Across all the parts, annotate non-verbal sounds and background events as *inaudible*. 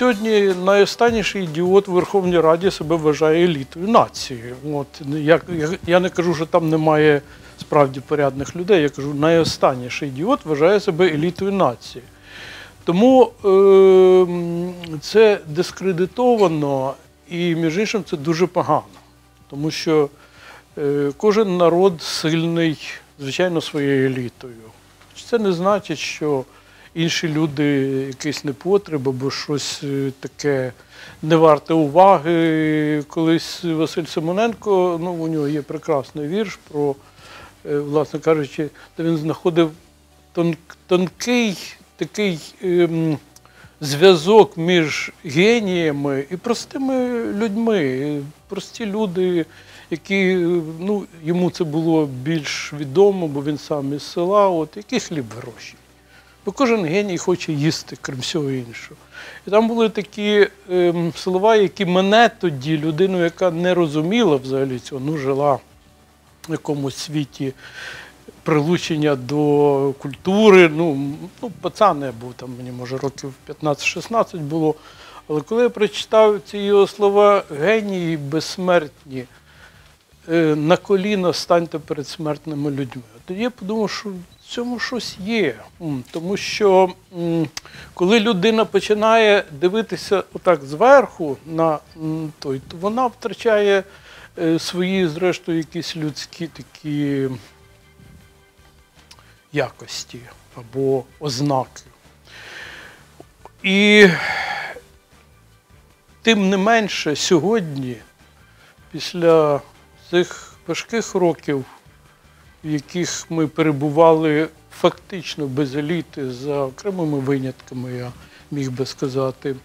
сьогодні найостанніший ідіот в Верховній Раді себе вважає елітою нації. От я, я, не кажу, що там немає справді порядних людей. Я кажу, найостанніший ідіот вважає себе елітою нації. Тому е, це дискредитовано і, між іншим, це дуже погано. Тому що е, кожен народ сильний, звичайно, своєю елітою. Це не значить, що інші люди якийсь непотреб або щось е, таке не варте уваги. Колись Василь Симоненко, ну, у нього є прекрасний вірш про, е, власне кажучи, де він знаходив тон, тонкий такий ем, зв'язок між геніями і простими людьми. Прості люди, які е, ну, йому це було більш відомо, бо він сам із села, от який хліб гроші. Бо кожен геній хоче їсти, крім всього іншого. І там були такі ем, слова, які мене тоді, людину, яка не розуміла взагалі цього, ну жила в якомусь світі прилучення до культури. Ну, ну пацан я був там, мені може років 15-16 було. Але коли я прочитав ці його слова генії безсмертні, е, на коліна станьте перед смертними людьми. Тоді я подумав, що цьому щось є. Тому що коли людина починає дивитися отак зверху на той, то вона втрачає е, свої, зрештою, якісь людські такі якості або ознаки. І тим не менше сьогодні, після цих важких років, в яких ми перебували фактично без еліти, за окремими винятками, я міг би сказати,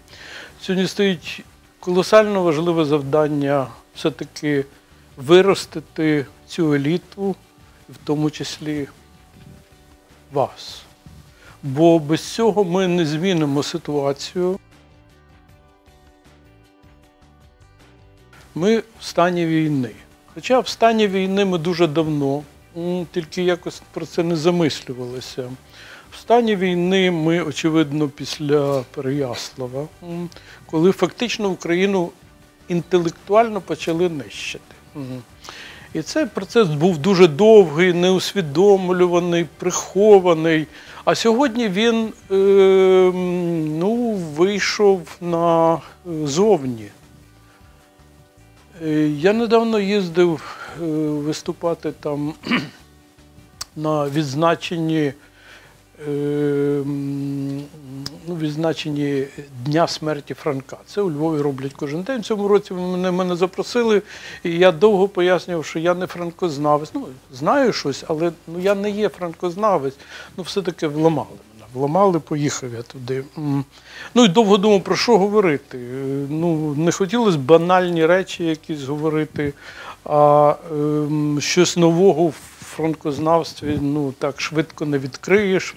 сьогодні стоїть колосально важливе завдання все-таки виростити цю еліту, в тому числі вас. Бо без цього ми не змінимо ситуацію. Ми в стані війни. Хоча в стані війни ми дуже давно, тільки якось про це не замислювалися. В стані війни ми, очевидно, після Переяслава, коли фактично Україну інтелектуально почали нищити. І цей процес був дуже довгий, неусвідомлюваний, прихований. А сьогодні він е, ну, вийшов на зовні. Е, Я недавно їздив е, виступати там *clears throat* на відзначенні, е, ну, відзначенні Дня смерті Франка. Це у Львові роблять кожен день. В цьому році вони мене запросили, і я довго пояснював, що я не франкознавець. Ну, знаю щось, але ну, я не є франкознавець. Ну, все-таки вламали мене. Вламали, поїхав я туди. Ну і довго думав, про що говорити. Е, Ну, не хотілося банальні речі якісь говорити, а ем, щось нового в франкознавстві ну, так швидко не відкриєш.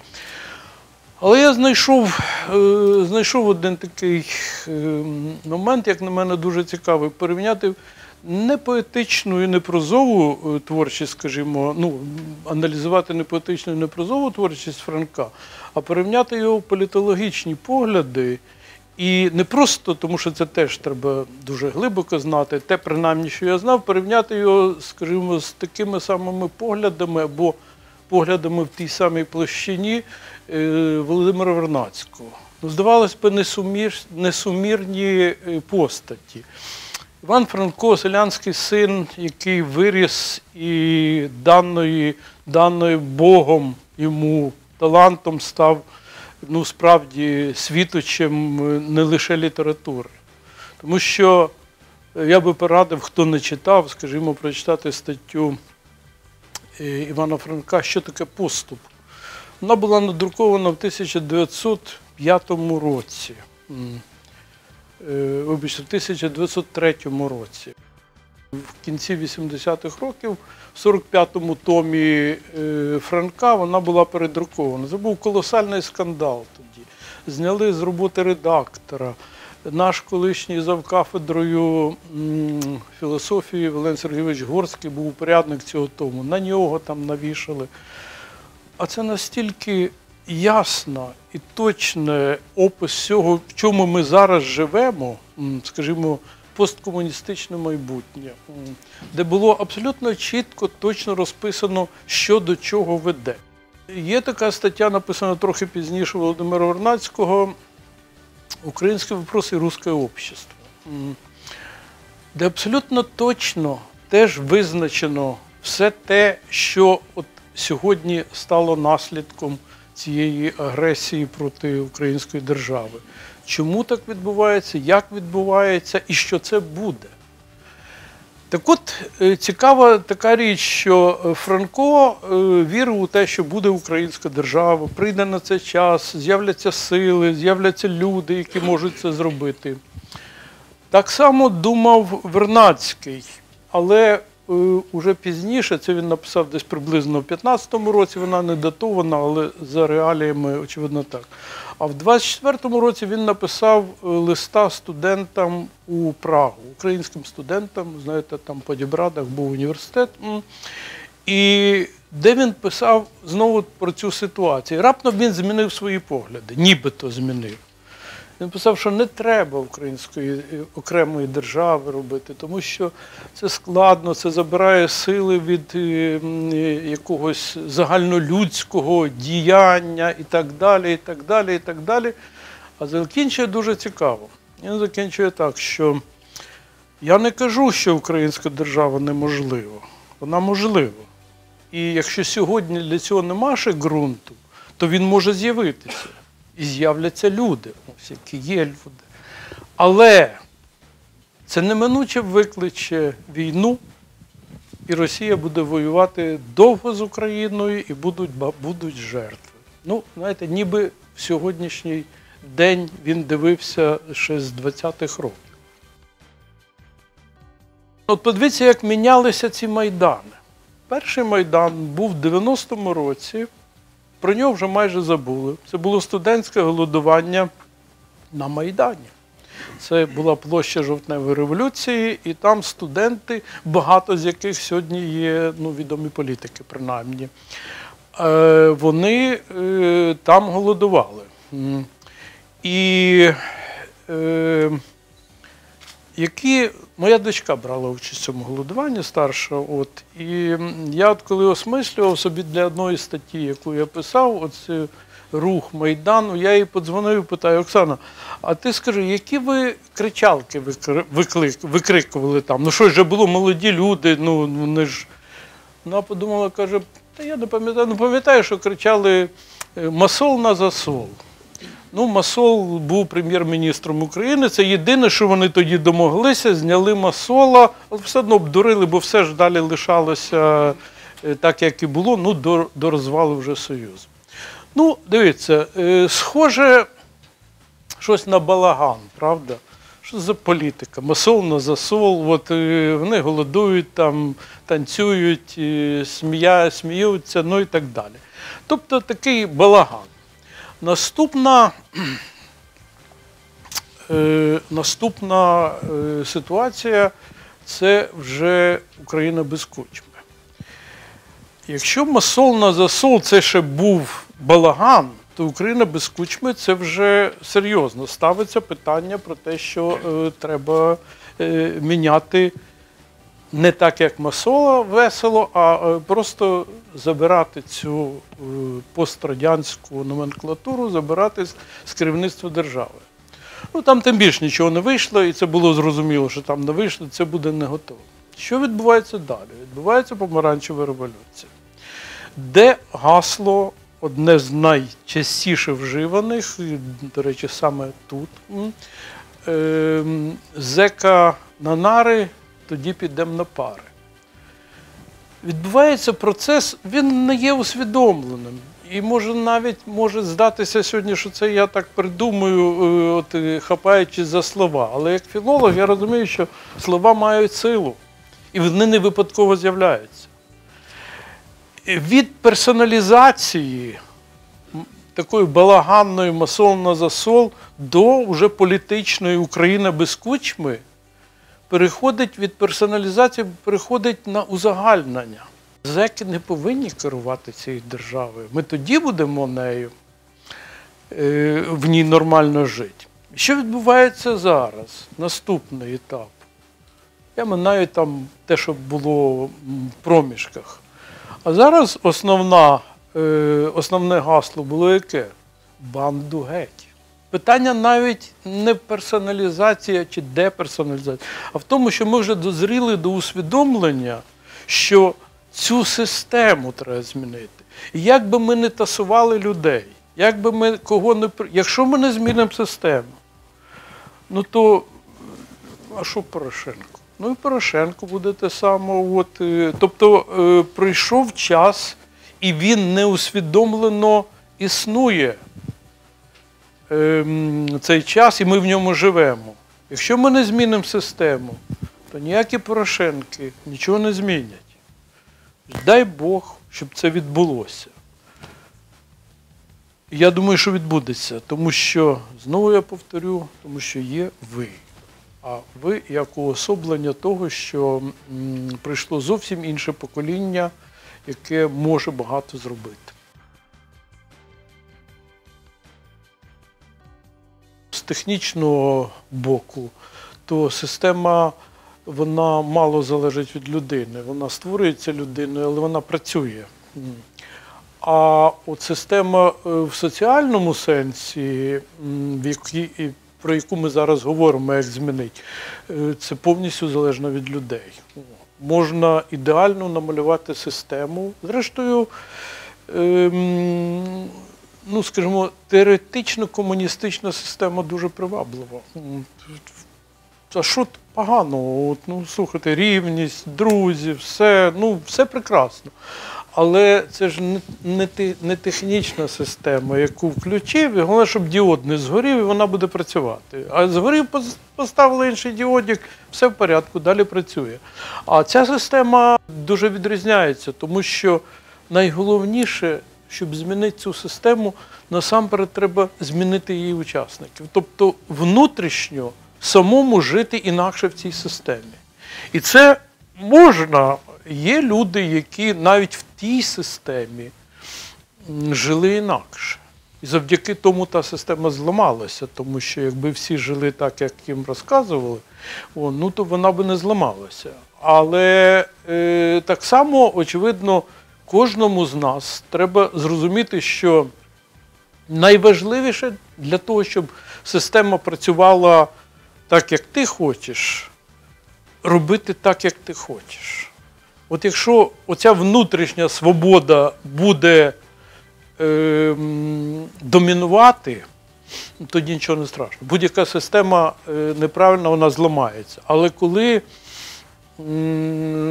Але я знайшов, е, знайшов один такий е, момент, як на мене, дуже цікавий, порівняти не поетичну і не прозову е, творчість, скажімо, ну, аналізувати не поетичну і не прозову творчість Франка, а порівняти його політологічні погляди. І не просто, тому що це теж треба дуже глибоко знати, те, принаймні, що я знав, порівняти його, скажімо, з такими самими поглядами або поглядами в тій самій площині е, Володимира Вернацького. Ну, здавалось би, несумір, несумірні е, постаті. Іван Франко, селянський син, який виріс і даної, даної Богом йому талантом став ну, справді світочем е, не лише літератури. Тому що е, я би порадив, хто не читав, скажімо, прочитати статтю е, Івана Франка, що таке поступ. Вона була надрукована в 1905 році. Вибачте, в 1903 році. В кінці 80-х років, в 45-му томі е, Франка, вона була передрукована. Це був колосальний скандал тоді. Зняли з роботи редактора. Наш колишній завкафедрою філософії Вален Сергійович Горський був упорядник цього тому. На нього там навішали. А це настільки ясна і точне опис всього, в чому ми зараз живемо, скажімо, посткомуністичне майбутнє, де було абсолютно чітко, точно розписано, що до чого веде. Є така стаття, написана трохи пізніше Володимира Вернацького Українські вопроси і русське общество, де абсолютно точно теж визначено все те, що от сьогодні стало наслідком цієї агресії проти української держави. Чому так відбувається, як відбувається і що це буде? Так от е, цікава така річ, що е, Франко е, вірив у те, що буде українська держава, прийде на це час, з'являться сили, з'являться люди, які можуть це зробити. Так само думав Вернацький, але уже пізніше, це він написав десь приблизно в 15-му році, вона не датована, але за реаліями, очевидно, так. А в 24-му році він написав е, листа студентам у Прагу, українським студентам, знаєте, там по Дібрадах був університет. І де він писав знову про цю ситуацію. Раптом він змінив свої погляди, нібито змінив. Він писав, що не треба української е, окремої держави робити, тому що це складно, це забирає сили від е, е, якогось загальнолюдського діяння і так далі, і так далі, і так далі. А закінчує дуже цікаво. Він закінчує так, що я не кажу, що українська держава неможлива. Вона можлива. І якщо сьогодні для цього нема ще ґрунту, то він може з'явитися. І з'являться люди, ось які є люди. Але це неминуче викличе війну, і Росія буде воювати довго з Україною і будуть, будуть жертви. Ну, знаєте, ніби в сьогоднішній день він дивився ще з 20-х років. От подивіться, як мінялися ці майдани. Перший майдан був в 90-му році. Про нього вже майже забули. Це було студентське голодування на Майдані. Це була площа жовтневої революції, і там студенти, багато з яких сьогодні є ну, відомі політики, принаймні. Е, вони е, там голодували. І е, які моя дочка брала участь в цьому голодуванні старша. От, і я от коли осмислював собі для одної статті, яку я писав, оце рух Майдану, я їй подзвонив і питаю, Оксана, а ти скажи, які ви кричалки виклик, викрикували там? Ну що ж було молоді люди, ну вони ж. Вона подумала, каже, та я не пам'ятаю, ну пам'ятаю, що кричали е, масол на засол. Ну, Масол був прем'єр-міністром України. Це єдине, що вони тоді домоглися, зняли Масола, але все одно обдурили, бо все ж далі лишалося е, так, як і було, ну, до, до розвалу вже Союзу. Ну, дивіться, е, схоже, щось на балаган, правда? Що за політика? Масол на засол, от е, вони голодують, там, танцюють, смія, сміються, ну і так далі. Тобто такий балаган. Наступна, е, наступна е, ситуація це вже Україна без кучми. Якщо масол на засол це ще був балаган, то Україна без кучми це вже серйозно ставиться питання про те, що е, треба е, міняти не так, як Масола весело, а е, просто забирати цю е, пострадянську номенклатуру, забирати з, керівництва держави. Ну там тим більше нічого не вийшло, і це було зрозуміло, що там не вийшло, це буде не готово. Що відбувається далі? Відбувається помаранчева революція, де гасло одне з найчастіше вживаних, до речі, саме тут. ем, Зека на нари, тоді підемо на пари. Відбувається процес, він не є усвідомленим. І може навіть може здатися сьогодні, що це я так придумую, е, от, е, хапаючись за слова. Але як філолог я розумію, що слова мають силу, і вони не випадково з'являються. Від персоналізації такої балаганної масол на засол до вже політичної України без кучми переходить від персоналізації, переходить на узагальнення. Зеки не повинні керувати цією державою. Ми тоді будемо нею, е, в ній нормально жити. Що відбувається зараз? Наступний етап. Я минаю там те, що було в проміжках. А зараз основна, е, основне гасло було яке? Банду геть. Питання навіть не персоналізація чи деперсоналізація, а в тому, що ми вже дозріли до усвідомлення, що цю систему треба змінити. І як би ми не тасували людей, як би ми кого не якщо ми не змінимо систему, ну то а що Порошенко? Ну і Порошенко буде те саме. От, е, тобто е, прийшов час, і він неусвідомлено існує цей час, і ми в ньому живемо. Якщо ми не змінимо систему, то ніякі Порошенки нічого не змінять. Дай Бог, щоб це відбулося. Я думаю, що відбудеться, тому що, знову я повторю, тому що є ви. А ви як уособлення того, що прийшло зовсім інше покоління, яке може багато зробити. Технічного боку, то система вона мало залежить від людини. Вона створюється людиною, але вона працює. А от система е, в соціальному сенсі, в якій, про яку ми зараз говоримо, як змінити, е, це повністю залежно від людей. Можна ідеально намалювати систему. Зрештою, ем, ну, скажімо, теоретично комуністична система дуже приваблива. А що тут поганого? От, ну, слухайте, рівність, друзі, все, ну, все прекрасно. Але це ж не, не, технічна система, яку включив, і головне, щоб діод не згорів, і вона буде працювати. А згорів, пос- поставили інший діодик, все в порядку, далі працює. А ця система дуже відрізняється, тому що найголовніше, щоб змінити цю систему, насамперед треба змінити її учасників. Тобто внутрішньо самому жити інакше в цій системі. І це можна. Є люди, які навіть в тій системі жили інакше. І завдяки тому та система зламалася, тому що якби всі жили так, як їм розказували, о, ну то вона би не зламалася. Але е, так само, очевидно, кожному з нас треба зрозуміти, що найважливіше для того, щоб система працювала так, як ти хочеш, робити так, як ти хочеш. От якщо оця внутрішня свобода буде е, домінувати, ну, тоді нічого не страшно. Будь-яка система е, неправильна, вона зламається. Але коли,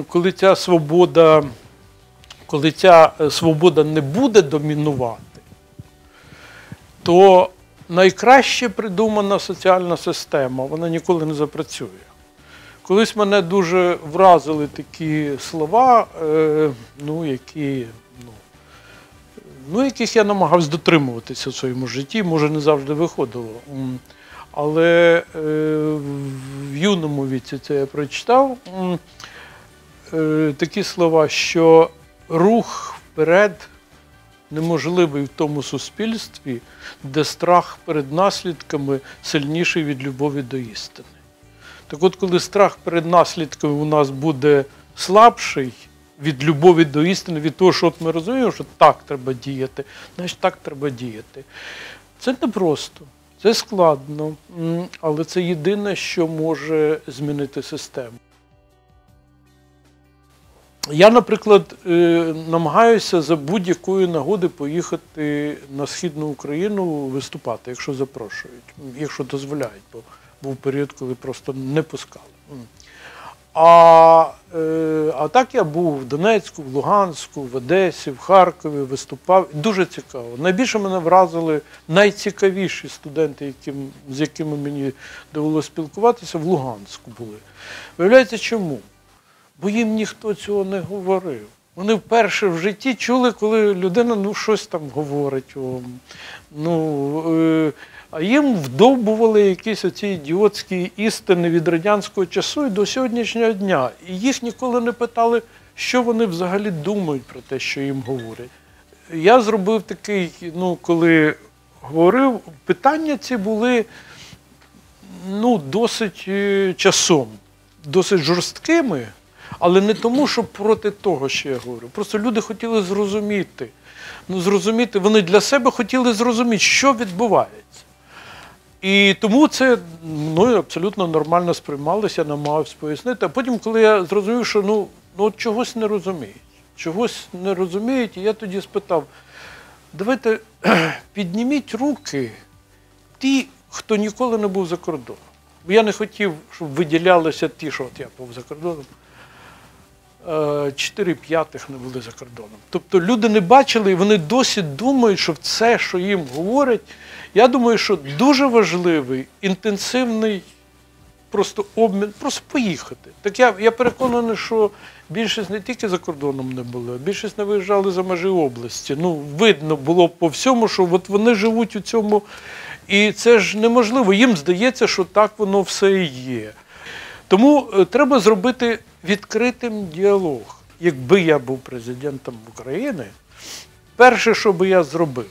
коли ця свобода, коли ця е, свобода не буде домінувати, то найкраще придумана соціальна система, вона ніколи не запрацює. Колись мене дуже вразили такі слова, е, ну, які, ну, ну, яких я намагався дотримуватися в своєму житті, може, не завжди виходило. Але е, в юному віці це я прочитав такі слова, що рух вперед неможливий в тому суспільстві, де страх перед наслідками сильніший від любові до істини. Так от, коли страх перед наслідками у нас буде слабший від любові до істини, від того, що от ми розуміємо, що так треба діяти, значить так треба діяти. Це непросто, це складно, але це єдине, що може змінити систему. Я, наприклад, е, намагаюся за будь-якої нагоди поїхати на Східну Україну виступати, якщо запрошують, якщо дозволяють, бо був період, коли просто не пускали. А, е, а так я був в Донецьку, в Луганську, в Одесі, в Харкові, виступав. Дуже цікаво. Найбільше мене вразили найцікавіші студенти, яким, з якими мені довелося спілкуватися, в Луганську були. Виявляється, чому? Бо їм ніхто цього не говорив. Вони вперше в житті чули, коли людина ну, щось там говорить. Ну, е, а їм вдовбували якісь оці ідіотські істини від радянського часу і до сьогоднішнього дня. І їх ніколи не питали, що вони взагалі думають про те, що їм говорять. Я зробив такий, ну, коли говорив, питання ці були ну, досить е, часом, досить жорсткими, але не тому, що проти того, що я говорю. Просто люди хотіли зрозуміти. Ну, зрозуміти, вони для себе хотіли зрозуміти, що відбувається. І тому це мною абсолютно нормально сприймалося, намагався пояснити. А потім, коли я зрозумів, що ну, ну чогось не розуміють, чогось не розуміють, і я тоді спитав: давайте *clears throat* підніміть руки ті, хто ніколи не був за кордоном. Бо я не хотів, щоб виділялися ті, що от я був за кордоном. Е, Чотири п'ятих не були за кордоном. Тобто люди не бачили, і вони досі думають, що це, що їм говорять, я думаю, що дуже важливий, інтенсивний просто обмін, просто поїхати. Так я, я переконаний, що більшість не тільки за кордоном не були, а більшість не виїжджали за межі області. Ну, видно було по всьому, що от вони живуть у цьому. І це ж неможливо. Їм здається, що так воно все і є. Тому е, треба зробити відкритим діалог. Якби я був президентом України, перше, що би я зробив,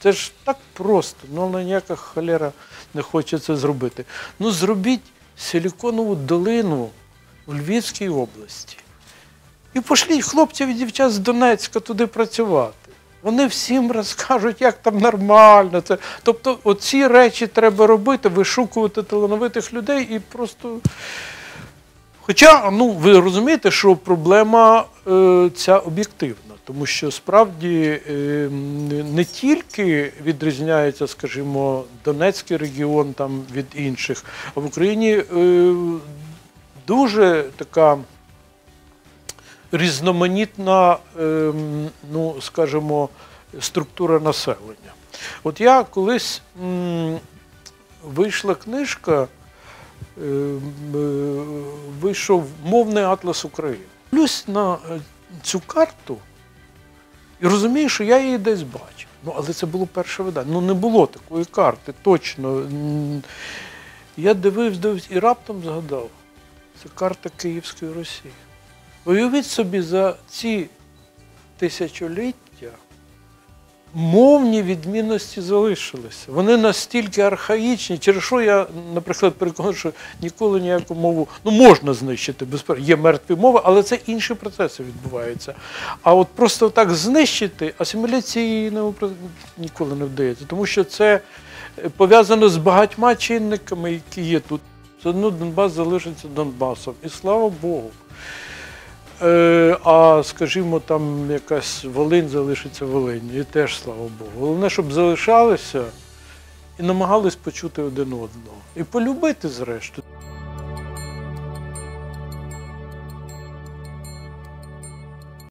це ж так просто, ну але ніяка холера не хоче це зробити. Ну зробіть силіконову долину в Львівській області. І пошліть хлопців і дівчат з Донецька туди працювати. Вони всім розкажуть, як там нормально. Це. Тобто, оці речі треба робити, вишукувати талановитих людей і просто. Хоча, ну, ви розумієте, що проблема е, ця об'єктивна, тому що справді е, не тільки відрізняється, скажімо, Донецький регіон там від інших, а в Україні е, дуже така різноманітна, ем, ну, скажімо, структура населення. От я колись вийшла книжка, ем, е, вийшов мовний атлас України. Дивлюсь на е, цю карту і розумію, що я її десь бачив. Ну, але це було перше видання. Ну, не було такої карти, точно. Я дивився, дивився і раптом згадав. Це карта Київської Росії. Уявіть собі, за ці тисячоліття мовні відмінності залишилися. Вони настільки архаїчні, через що я, наприклад, переконаний, що ніколи ніяку мову ну, можна знищити, безперечно, є мертві мови, але це інші процеси відбуваються. А от просто так знищити асиміляційно ніколи не вдається, тому що це е, пов'язано з багатьма чинниками, які є тут. Все одно Донбас залишиться Донбасом. І слава Богу. Е, а скажімо, там якась Волинь залишиться Волинь, і теж слава Богу. Головне, щоб залишалися і намагались почути один одного. І полюбити, зрештою.